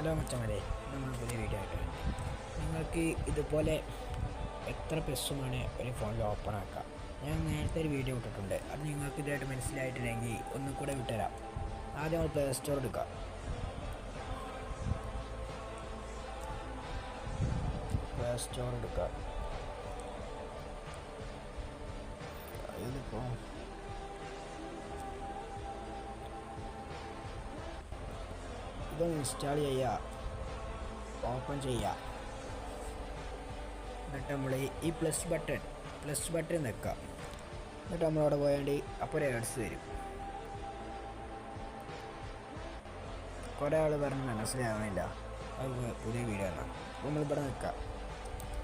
Hello മച്ചമാരെ നമ്മൾ പുതിയ video ആയിട്ട് നിങ്ങൾക്ക് ഇതുപോലെ എത്ര പെസ്സുമാണ് ഒരു ഫോണിൽ ഓപ്പൺ ആക്കുക ഞാൻ നേരത്തെ ഒരു വീഡിയോ ഇട്ടിട്ടുണ്ട്. അത് നിങ്ങൾക്ക് ഇതായിട്ട് മനസ്സിലായിട്ടില്ലെങ്കിൽ ഒന്നും കൂടെ വിട്ടുതരാം. ആദ്യം നമ്മൾ പ്ലേ സ്റ്റോർ എടുക്കുക പ്ലേ സ്റ്റോർ എടുക്കുക ഇതിപ്പോൾ ഇതൊന്ന് ഇൻസ്റ്റാൾ ചെയ്യുക. ഓപ്പൺ ചെയ്യുക. എന്നിട്ട് നമ്മൾ ഈ പ്ലസ് ബട്ടൺ പ്ലസ് ബട്ടൺ നിൽക്കുക എന്നിട്ട് നമ്മളവിടെ പോയാണ്ട് അപ്പോൾ ഒരു ഏഡ്സ് വരും. കുറേ ആൾ പറഞ്ഞ് മനസ്സിലാവുന്നില്ല അത് പുതിയ വീഡിയോ ആണ്. അപ്പോൾ നമ്മളിവിടെ നിൽക്കുക.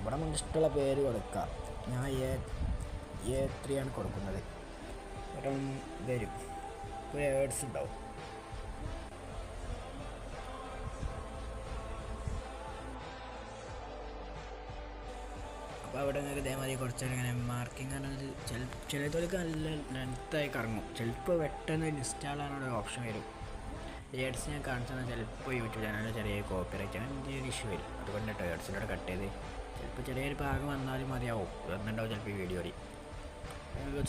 ഇവിടെ നമുക്ക് ഇഷ്ടമുള്ള പേര് കൊടുക്കുക. ഞാൻ എ എ ത്രീ ആണ് കൊടുക്കുന്നത്. വരും. ഇപ്പോൾ ഏഡ്സ് ഉണ്ടാവും. അപ്പോൾ അവിടെ നിങ്ങൾക്ക് ഇതേമാതിരി കുറച്ച് ഇങ്ങനെ മാർക്കിംഗ് പറഞ്ഞത് ചില ചിലതൊക്കെ നല്ല ലെങ്ത്തായി കറങ്ങും. ചിലപ്പോൾ പെട്ടെന്ന് ഇൻസ്റ്റാൾ ചെയ്യാനുള്ള ഓപ്ഷൻ വരും. ഏഡ്സ് ഞാൻ കാണിച്ചാൽ ചിലപ്പോൾ യൂട്യൂബ് ചാനലിൽ ചെറിയ കോപ്പി അങ്ങനെ എന്തെങ്കിലും ഇഷ്യൂ വരും. അതുകൊണ്ട് കേട്ടോ ഏഡ്സിലൂടെ കട്ട് ചെയ്ത് ചിലപ്പോൾ ചെറിയൊരു ഭാഗം വന്നാലും മതിയാവും. വന്നിട്ടുണ്ടാവും ചിലപ്പോൾ ഈ വീഡിയോയിൽ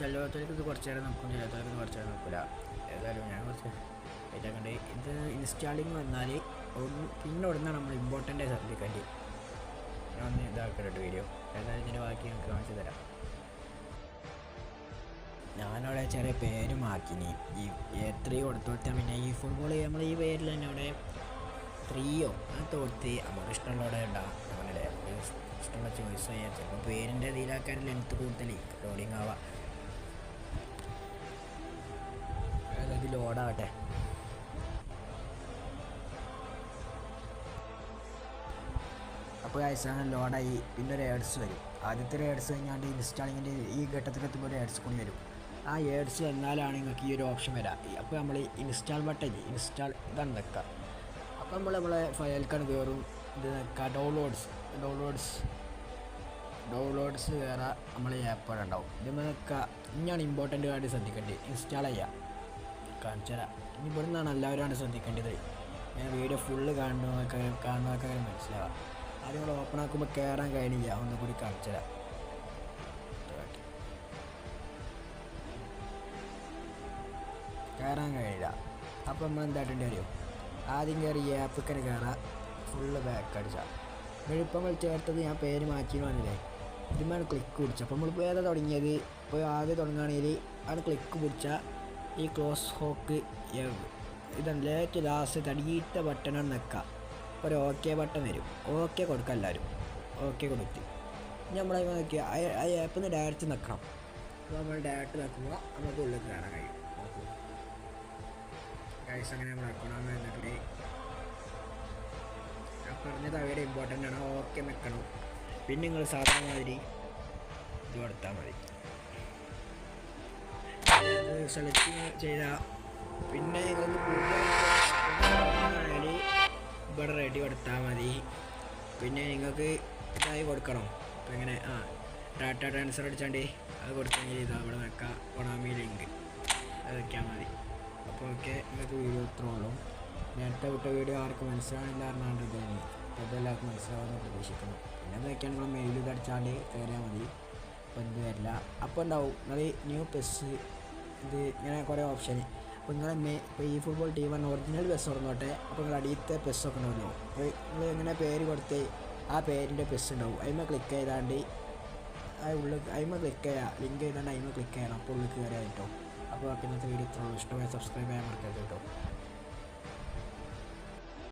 ചിലത്തോർക്ക് ഇത് കുറച്ച് നേരം നോക്കും ചിലത്തോർക്ക് ഇത് കുറച്ച് നേരം നോക്കില്ല ഏതായാലും ഞാൻ കുറച്ച് ഇതാക്കണ്ട് ഇത് ഇൻസ്റ്റാളിങ് വന്നാൽ ഒന്ന് പിന്നെ ഉടനെ നമ്മൾ ഇമ്പോർട്ടന്റ് ആയി ശ്രദ്ധിക്കേണ്ടി. ഞാൻ ഒന്ന് ഇതാക്കട്ടെ വീഡിയോ ഏതായാലും ഇതിന്റെ ബാക്കി നിങ്ങൾക്ക് കാണിച്ചു തരാം. ഞാനവിടെ ചെറിയ പേര് മാക്കിനി ഈ എത്രയോ ത്രീ കൊടുത്തു കൊടുത്താൽ പിന്നെ ഈ ഫുട്ബോൾ നമ്മൾ ഈ പേരിൽ തന്നെ അവിടെ ത്രീയോ അത് കൊടുത്ത് നമുക്ക് ഇഷ്ടമുള്ളവിടെ ഉണ്ടാകും അങ്ങനെ ഇഷ്ടമുള്ള ചോയ്സ് ചെയ്യാൻ ചിലപ്പോൾ പേരിന്റെ ഇതിലാക്കാൻ ലെങ്ത്ത് കൂടുതൽ ലോഡിങ് ആവാം. അതായത് ലോഡാവട്ടെ അപ്പോൾ വയസ്സാണ് ലോഡായി. പിന്നെ ഒരു ഏഡ്സ് വരും. ആദ്യത്തെ ഒരു ഏഡ്സ് കഴിഞ്ഞാണ്ട് ഇൻസ്റ്റാളിങ്ങിന്റെ ഈ ഘട്ടത്തിലെത്തുമ്പോൾ ഒരു ഏഡ്സ് കൂടി വരും. ആ ഏഡ്സ് വന്നാലാണ് നിങ്ങൾക്ക് ഈ ഒരു ഓപ്ഷൻ വരാം. അപ്പോൾ നമ്മൾ ഇൻസ്റ്റാൾ ബട്ടൺ ഇൻസ്റ്റാൾ ഇതാണ് നിൽക്കുക അപ്പോൾ നമ്മൾ നമ്മളെ ഫയൽക്കാണ് കയറും ഇത് നിൽക്കുക ഡൗൺലോഡ്സ് ഡൗൺലോഡ്സ് ഡൗൺലോഡ്സ് കയറാൻ നമ്മൾ ആപ്പ് ഉണ്ടാവും. ഇത് നിൽക്കുക ഇനിയാണ് ഇമ്പോർട്ടന്റ് കാര്യം ശ്രദ്ധിക്കേണ്ടത്. ഇൻസ്റ്റാൾ ചെയ്യാം. കാണിച്ചു തരാം. ഇനി ഇവിടെ നിന്നാണ് എല്ലാവരും ശ്രദ്ധിക്കേണ്ടത്. ഞാൻ വീഡിയോ ഫുള്ള് കാണുന്നതൊക്കെ കാണുന്നതൊക്കെ മനസ്സിലാവാം. ആദ്യം നമ്മൾ ഓപ്പൺ ആക്കുമ്പോൾ കയറാൻ കഴിഞ്ഞില്ല ഒന്നും കൂടി കാണിച്ചു തരാം കയറാൻ കഴിയില്ല. അപ്പോൾ നമ്മൾ എന്തായിട്ടുണ്ട് വരും? ആദ്യം കയറി ഈ ആപ്പിക്കന് കയറാം ഫുള്ള് ബാക്ക് അടിച്ചാൽ വെളുപ്പം കൾ ചേർത്തത് ഞാൻ പേര് മാറ്റി ഇതുമാണ് ക്ലിക്ക് പിടിച്ചു അപ്പോൾ നമ്മൾ ഏതാ തുടങ്ങിയത്? ഇപ്പോൾ ആദ്യം തുടങ്ങുകയാണെങ്കിൽ ആണ് ക്ലിക്ക് പിടിച്ചാൽ ഈ ക്ലോസ് ഹോക്ക് ഇതാണ് ലേറ്റ് ലാസ്റ്റ് തടിയിട്ട ബട്ടണാണ് നിൽക്കുക ഒരു ഓക്കെ ബട്ടൺ വരും. ഓക്കെ കൊടുക്കുക എല്ലാവരും ഓക്കെ കൊടുത്ത് നമ്മളെ നോക്കിയാൽ ആ ആപ്പിൽ നിന്ന് ഡയറക്റ്റ് നിൽക്കണം അപ്പോൾ നമ്മൾ ഡയറക്റ്റ് നിൽക്കുമ്പോൾ നമുക്ക് ഉള്ളിൽ കയറാൻ കഴിയും. നോക്കൂ. ഗൈസ് അങ്ങനെ നമ്മൾ അക്കൗണ്ട് എന്നിട്ട് ഞാൻ പറഞ്ഞത് അവരുടെ ഇമ്പോർട്ടന്റ് ആണ്. ഓക്കെ നിൽക്കണം പിന്നെ നിങ്ങൾ സാധാരണ മാതിരി ഇത് കൊടുത്താൽ മതി. സെലക്ട് ചെയ്ത പിന്നെ നിങ്ങൾക്ക് ഇവിടെ റെഡി കൊടുത്താൽ മതി. പിന്നെ നിങ്ങൾക്ക് ഇതായി കൊടുക്കണം. ഇപ്പം എങ്ങനെ? ആ ഡാറ്റ ട്രാൻസ്ഫർ അടിച്ചാണ്ട് അത് കൊടുത്തെങ്കിൽ ഇതാ ഇവിടെ നിൽക്കാം. ഒണാമി ലിങ്ക് അത് വെക്കാൻ മതി. അപ്പോൾ ഓക്കെ നിങ്ങൾക്ക് വീഡിയോ ഇത്ര ഉള്ളൂ. നേരത്തെ വിട്ട വീഡിയോ ആർക്കും മനസ്സിലാവില്ല അറിഞ്ഞാണ്ട് ഇതേനി അപ്പോൾ ഇതെല്ലാവർക്കും മനസ്സിലാവുമെന്ന് പ്രതീക്ഷിക്കുന്നു. പിന്നെ എന്തൊക്കെയാണ് നിങ്ങൾ മെയിൽ ഇത് അടിച്ചാണ്ട് കയറിയാൽ മതി. അപ്പോൾ എന്ത് വരില്ല. അപ്പോൾ ഉണ്ടാവും നിങ്ങൾ ന്യൂ പെസ് ഇത് ഇങ്ങനെ കുറേ ഓപ്ഷൻ അപ്പോൾ നിങ്ങൾ മേ ഇപ്പോൾ ഈ ഫുട്ബോൾ ടീം പറഞ്ഞ ഒറിജിനൽ ബസ് തുറന്നോട്ടെ അപ്പോൾ നിങ്ങൾ അടിയത്തെ പെസ്സൊക്കെ ഉണ്ടാവുമല്ലോ. അപ്പോൾ നിങ്ങൾ എങ്ങനെ പേര് കൊടുത്ത് ആ പേരിന്റെ ബസ് ഉണ്ടാവും. അതിമ ക്ലിക്ക് ചെയ്താണ്ട് ആ ഉള്ളിൽ അതിമ ക്ലിക്ക് ചെയ്യുക ലിങ്ക് ചെയ്താണ്ട് അതിമ ക്ലിക്ക് ചെയ്യണം. അപ്പോൾ ഉള്ളിൽ കയറിയാൽ കേട്ടോ. അപ്പോൾ ഇന്നത്തെ വീഡിയോ ഇത്രയുള്ളൂ ഇഷ്ടമായി സബ്സ്ക്രൈബ് ചെയ്യാൻ മറക്കരുത് കേട്ടോ.